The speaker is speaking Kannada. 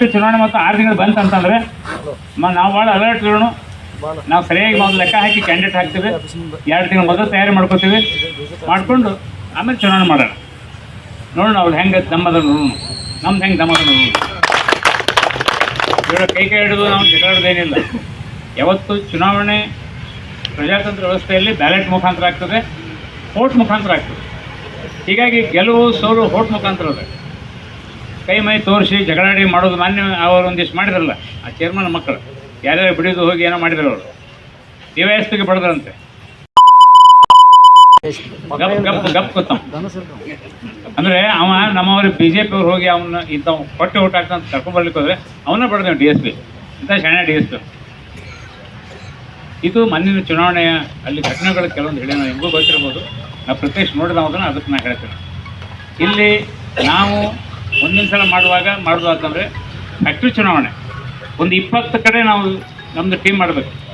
ಚುನಾವಣೆ ಮತ್ತು ಆರು ತಿಂಗಳು ಬಂತ ಅಂತಂದ್ರೆ ನಾವು ಭಾಳ ಅಲರ್ಟ್ ಇರೋಣ ನಾವು ಸರಿಯಾಗಿ ಮೊದಲು ಲೆಕ್ಕ ಹಾಕಿ ಕ್ಯಾಂಡಿಡೇಟ್ ಹಾಕ್ತೀವಿ. ಎರಡು ತಿಂಗಳು ಮೊದಲು ತಯಾರಿ ಮಾಡ್ಕೋತೀವಿ. ಮಾಡಿಕೊಂಡು ಆಮೇಲೆ ಚುನಾವಣೆ ಮಾಡೋಣ. ನೋಡೋಣ ಅವ್ರು ಹೆಂಗೆ ದಮ್ಮದ ನೋಡೋಣ ನಮ್ದು ಹೆಂಗೆ ದಮ್ಮದ ನೋಡೋಣ ಕೈ ಕೈ ಹಿಡಿದು ನಾವು ಜಗಳಾಡೋದೇನಿಲ್ಲ ಯಾವತ್ತು ಚುನಾವಣೆ ಪ್ರಜಾತಂತ್ರ ವ್ಯವಸ್ಥೆಯಲ್ಲಿ ಬ್ಯಾಲೆಟ್ ಮುಖಾಂತರ ಆಗ್ತದೆ. ವೋಟ್ ಮುಖಾಂತರ ಆಗ್ತದೆ. ಹೀಗಾಗಿ ಗೆಲುವು ಸೋಲು ವೋಟ್ ಮುಖಾಂತರ ಕೈ ಮೈ ತೋರಿಸಿ ಜಗಳಾಡಿ ಮಾಡೋದು ಮಾನ್ಯ ಅವರು ಒಂದಿಷ್ಟು ಮಾಡಿದ್ರಲ್ಲ, ಆ ಚೇರ್ಮನ್ ಮಕ್ಕಳು. ಯಾರ್ಯಾರು ಬಿಡಿದು ಹೋಗಿ ಏನೋ ಮಾಡಿದ್ರು ಅವರು. ಡಿ ವೈ ಎಸ್ ಗಪ್ ಗಪ್ ಗಪ್ ಗೊತ್ತ ಅಂದ್ರೆ ಅವ ನಮ್ಮವ್ರಿಗೆ ಬಿ ಜೆ ಹೋಗಿ ಅವನ್ನ ಇಂಥ ಹೊಟ್ಟೆ ಊಟ ಆಗ್ತಂತ ಕರ್ಕೊಂಡ್ಬರ್ಲಿಕ್ಕೆ ಹೋದ್ರೆ ಅವನ್ನ ಬಡ್ದೇವು ಡಿ ಎಸ್ ಪಿ ಇಂಥ ಶಾಣೆ ಡಿ ಎಸ್ ಪಿ ಇದು ಮಣ್ಣಿನ ಚುನಾವಣೆಯ ಅಲ್ಲಿ ಘಟನೆಗಳು ಕೆಲವೊಂದು ಹೇಳಿ ನಿಮಗೂ ಗೊತ್ತಿರ್ಬೋದು. ನಾವು ಪ್ರತ್ಯಕ್ಷ ನೋಡಿದವಾಗ ಅದಕ್ಕೆ ನಾ ಹೇಳ್ತೇನೆ. ಇಲ್ಲಿ ನಾವು ಮುಂದಿನ ಸಲ ಮಾಡುವಾಗ ಮಾಡೋದು ಅಂತಂದರೆ ಫ್ಯಾಕ್ಟ್ರಿ ಚುನಾವಣೆ. ಒಂದು ಇಪ್ಪತ್ತು ಕಡೆ ನಾವು ನಮ್ಮದು ಟೀಮ್ ಮಾಡಬೇಕು.